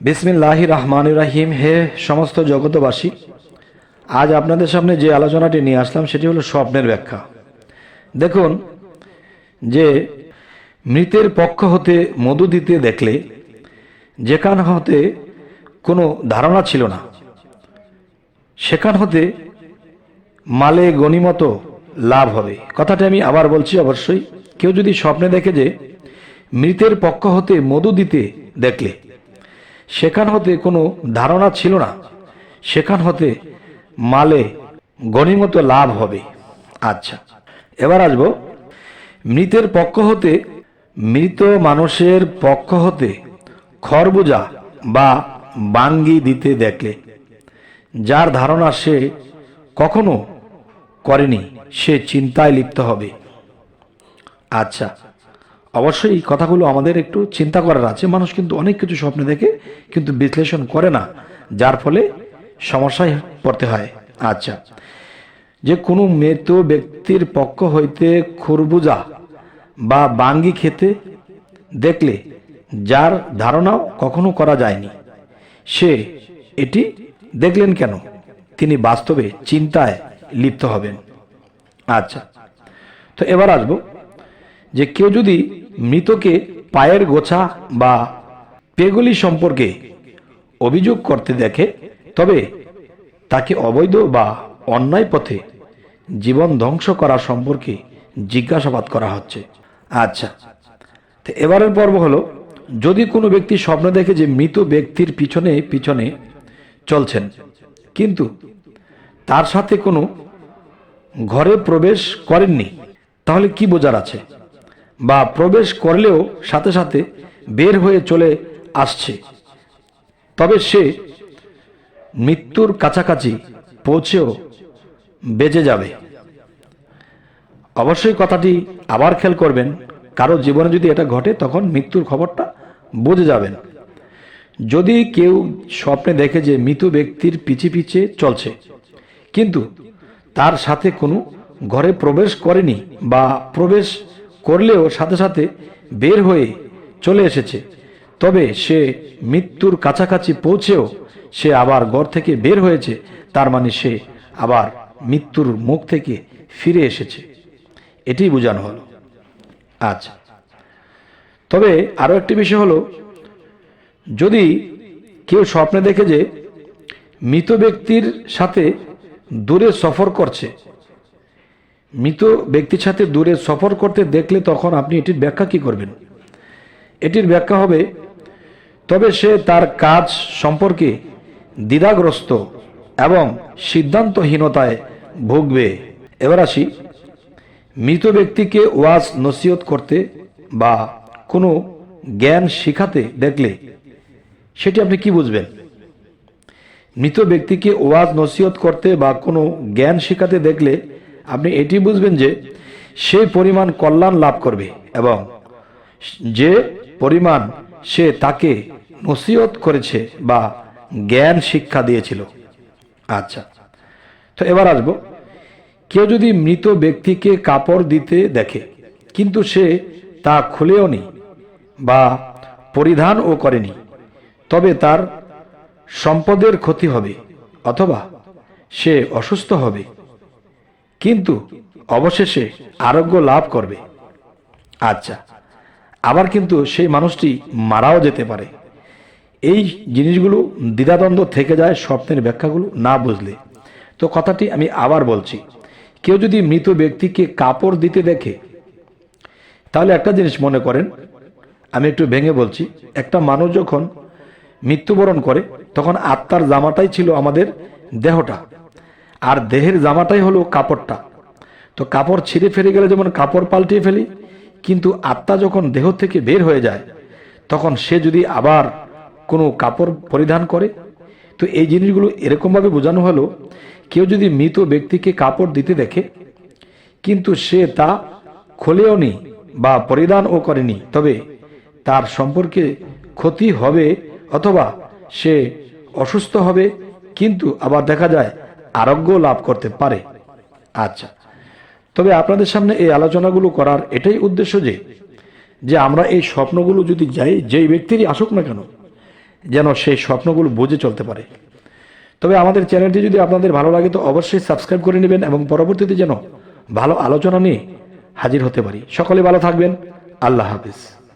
বিসমিল্লাহ রহমান রাহিম। হে সমস্ত জগতবাসী আজ আপনাদের সামনে যে আলোচনাটি নিয়ে আসলাম, সেটি হলো স্বপ্নের ব্যাখ্যা। দেখুন, যে মৃতের পক্ষ হতে মধু দিতে দেখলে, যেখান হতে কোনো ধারণা ছিল না, সেখান হতে মালে গণিমত লাভ হবে। কথাটা আমি আবার বলছি অবশ্যই, কেউ যদি স্বপ্নে দেখে যে মৃতের পক্ষ হতে মধু দিতে দেখলে সেখান হতে কোনো ধারণা ছিল না। সেখান হতে মালে গণিমত লাভ হবে। আচ্ছা এবার আসব। মৃতের পক্ষ হতে মৃত মানুষের পক্ষ হতে খরবুজা বা বাঙ্গি দিতে দেখলে। যার ধারণা সে কখনো করেনি, সে চিন্তায় লিপ্ত হবে। আচ্ছা অবশ্যই এই কথাগুলো আমাদের একটু চিন্তা করার আছে। মানুষ কিন্তু অনেক কিছু স্বপ্নে দেখে কিন্তু বিশ্লেষণ করে না। যার ফলে সমস্যায় পড়তে হয়। আচ্ছা। যে কোনো মৃত ব্যক্তির পক্ষ হইতে খুরবুজা বা বাঙ্গি খেতে দেখলে যার ধারণাও কখনো করা যায়নি। সে এটি দেখলেন কেন? তিনি বাস্তবে চিন্তায় লিপ্ত হবেন। আচ্ছা। তো এবার আসব। যে কেউ যদি মৃতকে পায়ের গোছা বা পেগুলি সম্পর্কে অভিযোগ করতে দেখে, তবে তাকে অবৈধ বা অন্যায় পথে জীবন ধ্বংস করা সম্পর্কে জিজ্ঞাসাবাদ করা হচ্ছে। আচ্ছা তো এবারের পর্ব হলো, যদি কোনো ব্যক্তি স্বপ্ন দেখে যে মৃত ব্যক্তির পিছনে পিছনে চলছেন, কিন্তু তার সাথে কোনো ঘরে প্রবেশ করেননি, তাহলে কি বোঝার আছে? বা প্রবেশ করলেও সাথে সাথে বের হয়ে চলে আসছে। তবে সে মৃত্যুর কাছাকাছি পৌঁছেও বেঁচে যাবে। অবশ্যই কথাটি আবার খেয়াল করবেন, কারও জীবনে যদি এটা ঘটে, তখন মৃত্যুর খবরটা বুঝে যাবেন। যদি কেউ স্বপ্নে দেখে যে মৃত ব্যক্তির পিছে পিছে চলছে, কিন্তু তার সাথে কোনো ঘরে প্রবেশ করেনি বা প্রবেশ করলেও সাথে সাথে বের হয়ে চলে এসেছে। তবে সে মৃত্যুর কাছাকাছি পৌঁছেও সে আবার ঘর থেকে বের হয়েছে, তার মানে সে আবার মৃত্যুর মুখ থেকে ফিরে এসেছে। এটি বোঝানো হলো। আচ্ছা। তবে আরও একটি বিষয় হলো, যদি কেউ স্বপ্নে দেখে যে মৃত ব্যক্তির সাথে দূরে সফর করছে মৃত ব্যক্তির সাথে দূরে সফর করতে দেখলে তখন আপনি এটির ব্যাখ্যা কি করবেন? এটির ব্যাখ্যা হবে, তবে সে তার কাজ সম্পর্কে দ্বিধাগ্রস্ত এবং সিদ্ধান্তহীনতায় ভুগবে। এবার আসি, মৃত ব্যক্তিকে ওয়াজ নসিহত করতে বা কোনো জ্ঞান শিখাতে দেখলে সেটি আপনি কি বুঝবেন? মৃত ব্যক্তিকে ওয়াজ নসিহত করতে বা কোনো জ্ঞান শেখাতে দেখলে আপনি এটি বুঝবেন যে সে পরিমাণ কল্যাণ লাভ করবে এবং যে পরিমাণ সে তাকে নসিহত করেছে বা জ্ঞান শিক্ষা দিয়েছিল। আচ্ছা তো এবার আসব। কেউ যদি মৃত ব্যক্তিকে কাপড় দিতে দেখে, কিন্তু সে তা খুলেও নি বা পরিধানও করেনি, তবে তার সম্পদের ক্ষতি হবে অথবা সে অসুস্থ হবে কিন্তু অবশেষে আরোগ্য লাভ করবে। আচ্ছা আবার কিন্তু সেই মানুষটি মারাও যেতে পারে। এই জিনিসগুলো দ্বিধাদ্বন্দ্ব থেকে যায় স্বপ্নের ব্যাখ্যাগুলো না বুঝলে। তো কথাটি আমি আবার বলছি, কেউ যদি মৃত ব্যক্তিকে কাপড় দিতে দেখে, তাহলে একটা জিনিস মনে করেন, আমি একটু ভেঙে বলছি, একটা মানুষ যখন মৃত্যুবরণ করে, তখন আত্মার জামাটাই ছিল আমাদের দেহটা। আর দেহের জামাটাই হলো কাপড়টা। তো কাপড় ছিঁড়ে ফেলে গেলে যেমন কাপড় পাল্টিয়ে ফেলি, কিন্তু আত্মা যখন দেহ থেকে বের হয়ে যায়, তখন সে যদি আবার কোনো কাপড় পরিধান করে, তো এই জিনিসগুলো এরকমভাবে বোঝানো হলো, কেউ যদি মৃত ব্যক্তিকে কাপড় দিতে দেখে, কিন্তু সে তা খোলেও নি বা পরিধানও করেনি, তবে তার সম্পর্কে ক্ষতি হবে অথবা সে অসুস্থ হবে, কিন্তু আবার দেখা যায় আরোগ্য লাভ করতে পারে। আচ্ছা তবে আপনাদের সামনে এই আলোচনাগুলো করার এটাই উদ্দেশ্য যে যে আমরা এই স্বপ্নগুলো যদি যাই, যেই ব্যক্তিরই আসুক না কেন, যেন সেই স্বপ্নগুলো বুঝে চলতে পারে। তবে আমাদের চ্যানেলটি যদি আপনাদের ভালো লাগে, তো অবশ্যই সাবস্ক্রাইব করে নেবেন এবং পরবর্তীতে যেন ভালো আলোচনা নিয়ে হাজির হতে পারি। সকলে ভালো থাকবেন। আল্লাহ হাফিজ।